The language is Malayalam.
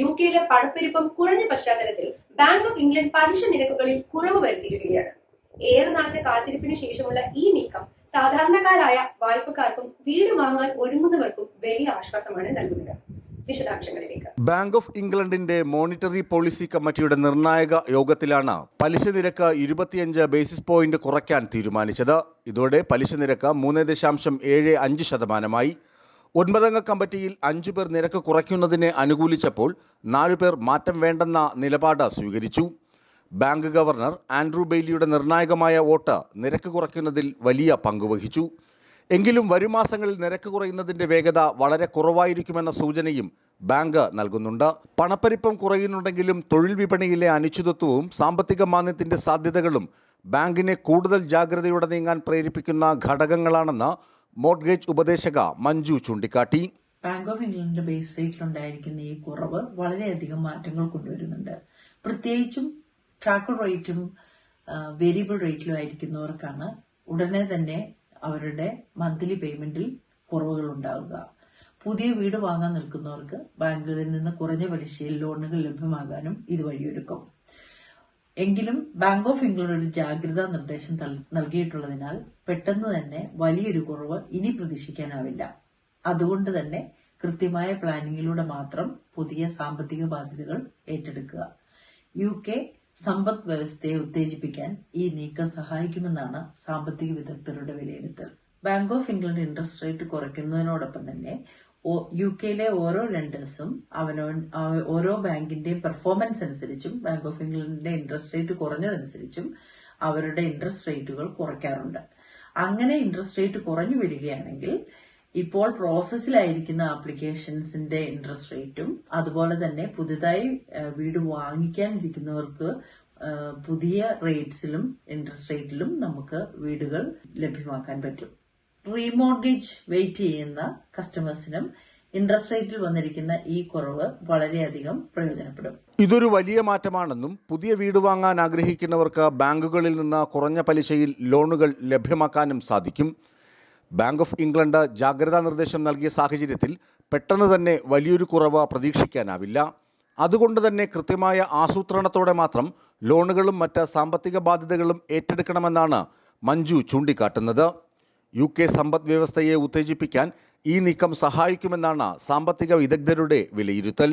യു കെയിലെ പണപ്പെരുപ്പം കുറഞ്ഞ പശ്ചാത്തലത്തിൽ ബാങ്ക് ഓഫ് ഇംഗ്ലണ്ട് പലിശ നിരക്കുകളിൽ കുറവ് വരുത്തിയിരിക്കുകയാണ്. ഏറെ നാളത്തെ കാത്തിരിപ്പിന് ശേഷമുള്ള ഈ നീക്കം സാധാരണക്കാരായ വായ്പക്കാർക്കും വീട് വാങ്ങാൻ ഒരുങ്ങുന്നവർക്കും വലിയ ആശ്വാസമാണ് നൽകുന്നത്. ബാങ്ക് ഓഫ് ഇംഗ്ലണ്ടിന്റെ മോണിറ്ററി പോളിസി കമ്മിറ്റിയുടെ നിർണായക യോഗത്തിലാണ് പലിശ നിരക്ക് ഇരുപത്തിയഞ്ച് ബേസിസ് പോയിന്റ് കുറയ്ക്കാൻ തീരുമാനിച്ചത്. ഇതോടെ പലിശ നിരക്ക് മൂന്ന് ദശാംശം ഏഴ് അഞ്ച് ശതമാനമായി. ഒൻപതംഗ കമ്മിറ്റിയിൽ അഞ്ചുപേർ നിരക്ക് കുറയ്ക്കുന്നതിനെ അനുകൂലിച്ചപ്പോൾ നാലുപേർ മാറ്റം വേണ്ടെന്ന നിലപാട് സ്വീകരിച്ചു. ബാങ്ക് ഗവർണർ ആൻഡ്രൂ ബെയ്ലിയുടെ നിർണായകമായ വോട്ട് നിരക്ക് കുറയ്ക്കുന്നതിൽ വലിയ പങ്കുവഹിച്ചു എങ്കിലും വരും മാസങ്ങളിൽ നിരക്ക് കുറയുന്നതിന്റെ വേഗത വളരെ കുറവായിരിക്കുമെന്ന സൂചനയും ബാങ്ക് നൽകുന്നുണ്ട്. പണപ്പെരുപ്പം കുറയുന്നുണ്ടെങ്കിലും തൊഴിൽ വിപണിയിലെ അനിശ്ചിതത്വവും സാമ്പത്തിക മാന്ദ്യത്തിന്റെ സാധ്യതകളും ബാങ്കിനെ കൂടുതൽ ജാഗ്രതയോടെ നീങ്ങാൻ പ്രേരിപ്പിക്കുന്ന ഘടകങ്ങളാണെന്ന് മോർഗേജ് ഉപദേശക മഞ്ജു ചൂണ്ടിക്കാട്ടി. ബാങ്ക് ഓഫ് ഇംഗ്ലണ്ടിന്റെ ബേസ് റേറ്റിലുണ്ടായിരിക്കുന്ന ഈ കുറവ് വളരെയധികം മാറ്റങ്ങൾ കൊണ്ടുവരുന്നുണ്ട്. പ്രത്യേകിച്ചും ട്രാക്കർ റേറ്റും വേരിയബിൾ റേറ്റിലും ആയിരിക്കുന്നവർക്കാണ് ഉടനെ തന്നെ അവരുടെ മന്ത്ലി പേയ്മെന്റിൽ കുറവുകൾ ഉണ്ടാവുക. പുതിയ വീട് വാങ്ങാൻ നിൽക്കുന്നവർക്ക് ബാങ്കുകളിൽ നിന്ന് കുറഞ്ഞ പലിശയിൽ ലോണുകൾ ലഭ്യമാകാനും ഇത് വഴിയൊരുക്കും എങ്കിലും ബാങ്ക് ഓഫ് ഇംഗ്ലണ്ട് ഒരു ജാഗ്രതാ നിർദ്ദേശം നൽകിയിട്ടുള്ളതിനാൽ പെട്ടെന്ന് തന്നെ വലിയൊരു കുറവ് ഇനി പ്രതീക്ഷിക്കാനാവില്ല. അതുകൊണ്ട് തന്നെ കൃത്യമായ പ്ലാനിങ്ങിലൂടെ മാത്രം പുതിയ സാമ്പത്തിക ബാധ്യതകൾ ഏറ്റെടുക്കുക. യു കെ സമ്പദ് വ്യവസ്ഥയെ ഉത്തേജിപ്പിക്കാൻ ഈ നീക്കം സഹായിക്കുമെന്നാണ് സാമ്പത്തിക വിദഗ്ധരുടെ വിലയിരുത്തൽ. Bank of England interest rate കുറയ്ക്കുന്നതിനോടൊപ്പം തന്നെ യു കെയിലെ ഓരോ ലെൻഡേഴ്സും അവനോ ഓരോ ബാങ്കിന്റെ പെർഫോമൻസ് അനുസരിച്ചും ബാങ്ക് ഓഫ് ഇംഗ്ലണ്ടിന്റെ ഇൻട്രസ്റ്റ് റേറ്റ് കുറഞ്ഞതനുസരിച്ചും അവരുടെ ഇൻട്രസ്റ്റ് റേറ്റുകൾ കുറയ്ക്കാറുണ്ട്. അങ്ങനെ ഇൻട്രസ്റ്റ് റേറ്റ് കുറഞ്ഞു വരികയാണെങ്കിൽ ഇപ്പോൾ പ്രോസസ്സിലായിരിക്കുന്ന ആപ്ലിക്കേഷൻസിന്റെ ഇൻട്രസ്റ്റ് റേറ്റും അതുപോലെ തന്നെ പുതുതായി വീട് വാങ്ങിക്കാൻ ഇരിക്കുന്നവർക്ക് പുതിയ റേറ്റ്സിലും ഇൻട്രസ്റ്റ് റേറ്റിലും നമുക്ക് വീടുകൾ ലഭ്യമാക്കാൻ പറ്റും. റീമോർഗേജ് വെയിറ്റ് ചെയ്യുന്ന കസ്റ്റമേഴ്സിനും ഇൻട്രസ്റ്റ് റേറ്റിൽ വന്നിരിക്കുന്ന ഈ കുറവ് വളരെയധികം പ്രയോജനപ്പെടും. ഇതൊരു വലിയ മാറ്റമാണെന്നും പുതിയ വീട് വാങ്ങാൻ ആഗ്രഹിക്കുന്നവർക്ക് ബാങ്കുകളിൽ നിന്ന് കുറഞ്ഞ പലിശയിൽ ലോണുകൾ ലഭ്യമാക്കാനും സാധിക്കും. ബാങ്ക് ഓഫ് ഇംഗ്ലണ്ട് ജാഗ്രതാ നിർദ്ദേശം നൽകിയ സാഹചര്യത്തിൽ പെട്ടെന്ന് തന്നെ വലിയൊരു കുറവ് പ്രതീക്ഷിക്കാനാവില്ല. അതുകൊണ്ട് തന്നെ കൃത്യമായ ആസൂത്രണത്തോടെ മാത്രം ലോണുകളും മറ്റ് സാമ്പത്തിക ബാധ്യതകളും ഏറ്റെടുക്കണമെന്നാണ് മഞ്ജു ചൂണ്ടിക്കാട്ടുന്നത്. യു കെ സമ്പദ് വ്യവസ്ഥയെ ഉത്തേജിപ്പിക്കാൻ ഈ നീക്കം സഹായിക്കുമെന്നാണ് സാമ്പത്തിക വിദഗ്ധരുടെ വിലയിരുത്തൽ.